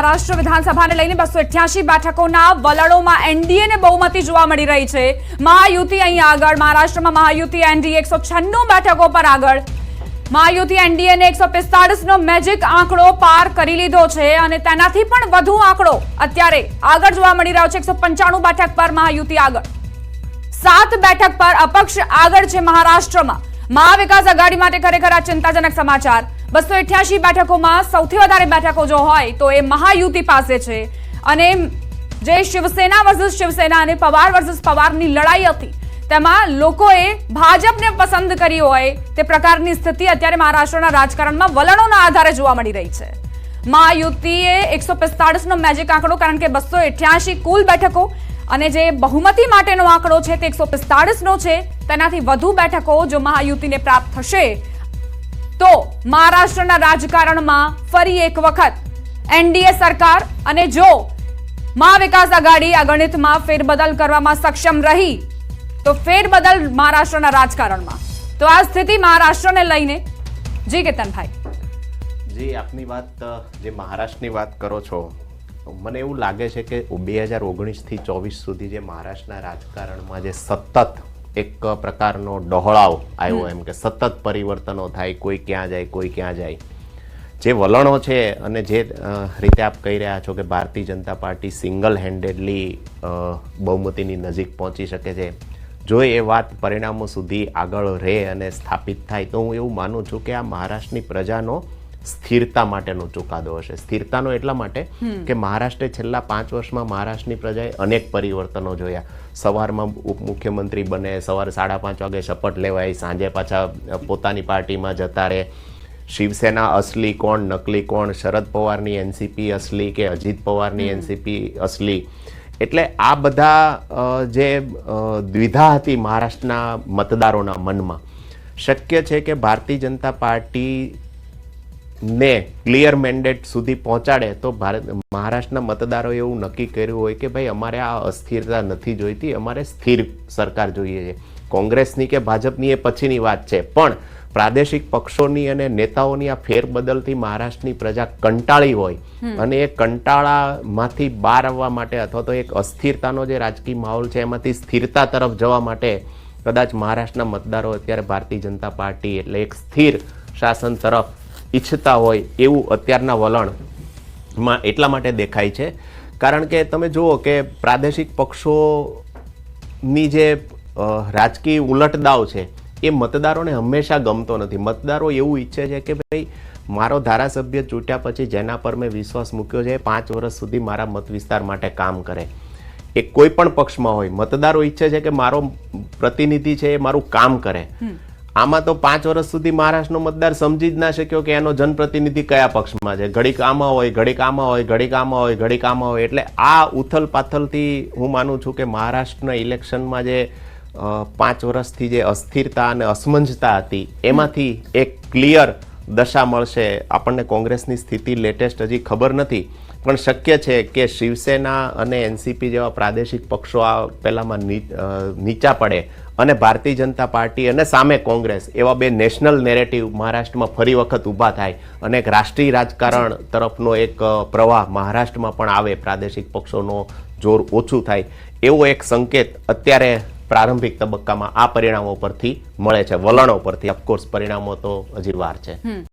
મહારાષ્ટ્ર વિધાનસભાને લઈને બસો અઠ્યાસી બેઠકોના વલણોમાં એનડીએને બહુમતી જોવા મળી રહી છે. મહાયુતિ અહીં આગળ, મહારાષ્ટ્રમાં મહાયુતિ એનડીએ એકસો છન્નું બેઠકો પર આગળ. મહાયુતિ એનડીએને એકસો પિસ્તાળીસનો મેજિક આંકડો પાર કરી લીધો છે અને તેનાથી પણ વધુ આંકડો અત્યારે આગળ જોવા મળી રહ્યો છે. એકસો પંચાણું બેઠક પર મહાયુતિ આગળ. સાત બેઠક પર અપક્ષ આગળ છે મહારાષ્ટ્રમાં. મહાવિકાસ આઘાડી માટે ખરેખર આ ચિંતાજનક સમાચાર. બસો અઠ્યાસી બેઠકોમાં સૌથી વધારે બેઠકો જો હોય તો એ મહાયુતિ પાસે છે. અને જે શિવસેના વર્સિસ શિવસેના અને પવાર વર્સિસ પવારની લડાઈ હતી, તેમાં લોકોએ ભાજપને પસંદ કરી હોય તે પ્રકારની સ્થિતિ અત્યારે મહારાષ્ટ્રના રાજકારણમાં વલણોના આધારે જોવા મળી રહી છે. મહાયુતિએ એકસો પિસ્તાળીસનો મેજિક આંકડો, કારણ કે બસો અઠ્યાસી કુલ બેઠકો અને જે બહુમતી માટેનો આંકડો છે તે એકસો પિસ્તાળીસનો છે. તેનાથી વધુ બેઠકો જો મહાયુતિને પ્રાપ્ત થશે તો મહારાષ્ટ્રના રાજકારણમાં ફરી એક વખત એનડીએ સરકાર અને જો મહાવિકાસ આઘાડી આ ગણિતમાં ફેરબદલ કરવામાં સક્ષમ રહી, તો ફેરબદલ મહારાષ્ટ્રના રાજકારણમાં. તો આ સ્થિતિ મહારાષ્ટ્રને લઈને, જી કેતનભાઈ. જી, આપની વાત જે મહારાષ્ટ્રની વાત કરો છો મને એવું લાગે છે કે બે હજાર ઓગણીસથી ચોવીસ સુધી જે મહારાષ્ટ્રના રાજકારણમાં જે સતત એક પ્રકારનો ડહોળાવ આવ્યો એમ કે સતત પરિવર્તનો થાય કોઈ ક્યાં જાય કોઈ ક્યાં જાય. જે વલણો છે અને જે રીતે આપ કહી રહ્યા છો કે ભારતીય જનતા પાર્ટી સિંગલ હેન્ડેડલી બહુમતીની નજીક પહોંચી શકે છે. જો એ વાત પરિણામો સુધી આગળ રહે અને સ્થાપિત થાય તો હું એવું માનું છું કે આ મહારાષ્ટ્રની પ્રજાનો સ્થિરતા માટેનો ચુકાદો હશે. સ્થિરતાનો એટલા માટે કે મહારાષ્ટ્રે છેલ્લા પાંચ વર્ષમાં મહારાષ્ટ્રની પ્રજાએ અનેક પરિવર્તનો જોયા. સવારમાં ઉપમુખ્યમંત્રી બને સવારે સાડા પાંચ વાગે શપથ લેવાય સાંજે પાછા પોતાની પાર્ટીમાં જતા રહે. શિવસેના અસલી કોણ નકલી કોણ શરદ પવારની એનસીપી અસલી કે અજીત પવારની એનસીપી અસલી? એટલે આ બધા જે દ્વિધા હતી મહારાષ્ટ્રના મતદારોના મનમાં શક્ય છે કે ભારતીય જનતા પાર્ટી ને ક્લિયર મેન્ડેટ સુધી પહોંચાડે તો ભારત મહારાષ્ટ્રના મતદારોએ એવું નક્કી કર્યું હોય કે ભાઈ અમારે આ અસ્થિરતા નથી જોઈતી અમારે સ્થિર સરકાર જોઈએ છે. કોંગ્રેસની કે ભાજપની એ પછીની વાત છે. પણ પ્રાદેશિક પક્ષોની અને નેતાઓની આ ફેરબદલથી મહારાષ્ટ્રની પ્રજા કંટાળી હોય અને એ કંટાળામાંથી બહાર આવવા માટે અથવા તો એક અસ્થિરતાનો જે રાજકીય માહોલ છે એમાંથી સ્થિરતા તરફ જવા માટે કદાચ મહારાષ્ટ્રના મતદારો અત્યારે ભારતીય જનતા પાર્ટી એટલે એક સ્થિર શાસન તરફ ઈચ્છતા હોય એવું અત્યારના વલણમાં એટલા માટે દેખાય છે. કારણ કે તમે જુઓ કે પ્રાદેશિક પક્ષોની જે રાજકીય ઉલટદાવ છે, એ મતદારોને હંમેશા ગમતો નથી. મતદારો એવું ઈચ્છે છે કે ભાઈ, મારો ધારાસભ્ય ચૂંટ્યા પછી જેના પર મેં વિશ્વાસ મૂક્યો છે પાંચ વર્ષ સુધી મારા મત વિસ્તાર માટે કામ કરે. એ કોઈ પણ પક્ષમાં હોય, મતદારો ઈચ્છે છે કે મારો પ્રતિનિધિ છે એ મારું કામ કરે. આમાં તો પાંચ વર્ષ સુધી મહારાષ્ટ્રનો મતદાર સમજી જ ના શક્યો કે એનો જનપ્રતિનિધિ કયા પક્ષમાં છે. ઘડીક આમાં હોય, ઘડીક આમાં હોય, ઘડીક આમાં હોય, ઘડીક આમાં હોય. એટલે આ ઉથલ પાથલથી હું માનું છું કે મહારાષ્ટ્રના ઇલેક્શનમાં જે પાંચ વર્ષથી જે અસ્થિરતા અને અસમંજતા હતી, એમાંથી એક ક્લિયર દશા મળશે આપણને કોંગ્રેસની સ્થિતિ લેટેસ્ટ હજી ખબર નથી. પણ શક્ય છે કે શિવસેના અને એનસીપી જેવા પ્રાદેશિક પક્ષો આ પહેલામાં નીચા પડે અને ભારતીય જનતા પાર્ટી અને સામે કોંગ્રેસ એવા બે નેશનલ નેરેટિવ મહારાષ્ટ્રમાં ફરી વખત ઊભા થાય અને એક રાષ્ટ્રીય રાજકારણ તરફનો એક પ્રવાહ મહારાષ્ટ્રમાં પણ આવે, પ્રાદેશિક પક્ષોનો જોર ઓછું થાય એવો એક સંકેત અત્યારે પ્રારંભિક તબક્કામાં આ પરિણામો પરથી મળે છે, વલણો પરથી ઓફકોર્સ પરિણામો તો હજી વાર છે.